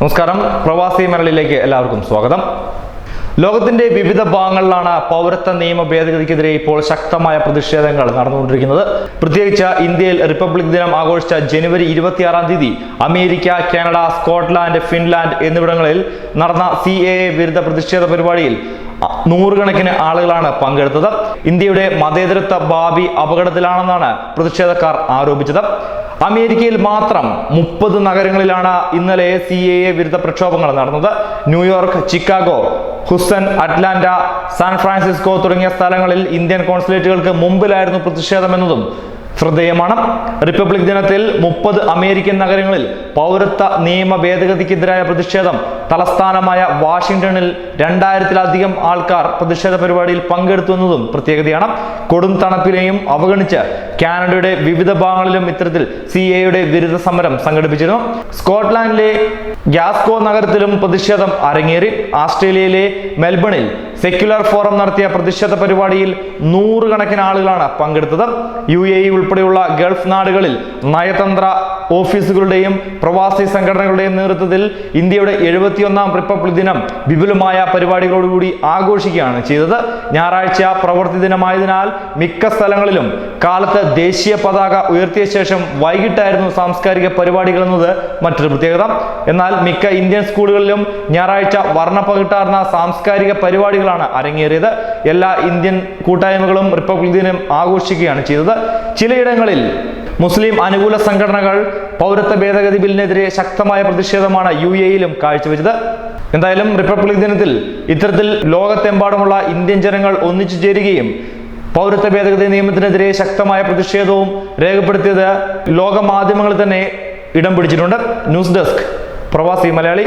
നമസ്കാരം. പ്രവാസി മലയാളിയിലേക്ക് എല്ലാവർക്കും സ്വാഗതം. ലോകത്തിന്റെ വിവിധ ഭാഗങ്ങളിലാണ് പൗരത്വ നിയമ ഭേദഗതിക്കെതിരെ ഇപ്പോൾ ശക്തമായ പ്രതിഷേധങ്ങൾ നടന്നുകൊണ്ടിരിക്കുന്നത്. പ്രത്യേകിച്ച് ഇന്ത്യയിൽ റിപ്പബ്ലിക് ദിനം ആഘോഷിച്ച ജനുവരി ഇരുപത്തിയാറാം തീയതി അമേരിക്ക കാനഡ സ്കോട്ട്ലാൻഡ് ഫിൻലാൻഡ് എന്നിവിടങ്ങളിൽ നടന്ന സി എ വിരുദ്ധ പ്രതിഷേധ പരിപാടിയിൽ നൂറുകണക്കിന് ആളുകളാണ് പങ്കെടുത്തത്. ഇന്ത്യയുടെ മതേതരത്വ ഭാവി അപകടത്തിലാണെന്നാണ് പ്രതിഷേധക്കാർ ആരോപിച്ചത്. അമേരിക്കയിൽ മാത്രം മുപ്പത് നഗരങ്ങളിലാണ് ഇന്നലെ സി എ എ വിരുദ്ധ പ്രക്ഷോഭങ്ങൾ നടന്നത്. New York Chicago Houston Atlanta San Francisco തുടങ്ങിയ സ്ഥലങ്ങളിൽ ഇന്ത്യൻ കോൺസുലേറ്റുകൾക്ക് മുമ്പിലായിരുന്നു പ്രതിഷേധമെന്നതും ശ്രദ്ധേയമാണ്. റിപ്പബ്ലിക് ദിനത്തിൽ മുപ്പത് അമേരിക്കൻ നഗരങ്ങളിൽ പൗരത്വ നിയമ ഭേദഗതിക്കെതിരായ പ്രതിഷേധം തലസ്ഥാനമായ വാഷിംഗ്ടണിൽ രണ്ടായിരത്തിലധികം ആൾക്കാർ പ്രതിഷേധ പരിപാടിയിൽ പങ്കെടുത്തു എന്നതും പ്രത്യേകതയാണ്. കൊടും തണുപ്പിനെയും അവഗണിച്ച് കാനഡയുടെ വിവിധ ഭാഗങ്ങളിലും ഇത്തരത്തിൽ സി എയുടെ വിരുദ്ധ സമരം സംഘടിപ്പിച്ചിരുന്നു. സ്കോട്ട്ലാൻഡിലെ ഗ്യാസ്കോ നഗരത്തിലും പ്രതിഷേധം അരങ്ങേറി. ആസ്ട്രേലിയയിലെ മെൽബണിൽ സെക്യുലർ ഫോറം നടത്തിയ പ്രതിഷേധ പരിപാടിയിൽ നൂറുകണക്കിന് ആളുകളാണ് പങ്കെടുത്തത്. യു എ ഉൾപ്പെടെയുള്ള ഗൾഫ് നാടുകളിൽ നയതന്ത്ര ഓഫീസുകളുടെയും പ്രവാസി സംഘടനകളുടെയും നേതൃത്വത്തിൽ ഇന്ത്യയുടെ എഴുപത്തിയൊന്നാം റിപ്പബ്ലിക് ദിനം വിപുലമായ പരിപാടികളോടുകൂടി ആഘോഷിക്കുകയാണ് ചെയ്തത്. ഞായറാഴ്ച പ്രവൃത്തി ദിനമായതിനാൽ മിക്ക സ്ഥലങ്ങളിലും കാലത്ത് ദേശീയ പതാക ഉയർത്തിയ ശേഷം വൈകിട്ടായിരുന്നു സാംസ്കാരിക പരിപാടികൾ എന്നത് മറ്റൊരു പ്രത്യേകത. എന്നാൽ മിക്ക ഇന്ത്യൻ സ്കൂളുകളിലും ഞായറാഴ്ച വർണപ്പകിട്ടാർന്ന സാംസ്കാരിക പരിപാടികളാണ് അരങ്ങേറിയത്. എല്ലാ ഇന്ത്യൻ കൂട്ടായ്മകളും റിപ്പബ്ലിക് ദിനം ആഘോഷിക്കുകയാണ് ചെയ്തത്. ചിലയിടങ്ങളിൽ മുസ്ലിം അനുകൂല സംഘടനകൾ പൗരത്വ ഭേദഗതി ബില്ലിനെതിരെ ശക്തമായ പ്രതിഷേധമാണ് യു എയിലും കാഴ്ചവെച്ചത്. എന്തായാലും റിപ്പബ്ലിക് ദിനത്തിൽ ഇത്തരത്തിൽ ലോകത്തെമ്പാടുമുള്ള ഇന്ത്യൻ ജനങ്ങൾ ഒന്നിച്ചു ചേരുകയും പൗരത്വ ഭേദഗതി നിയമത്തിനെതിരെ ശക്തമായ പ്രതിഷേധവും രേഖപ്പെടുത്തിയത് ലോക മാധ്യമങ്ങളിൽ തന്നെ ഇടം പിടിച്ചിട്ടുണ്ട്. ന്യൂസ് ഡെസ്ക് പ്രവാസി മലയാളി.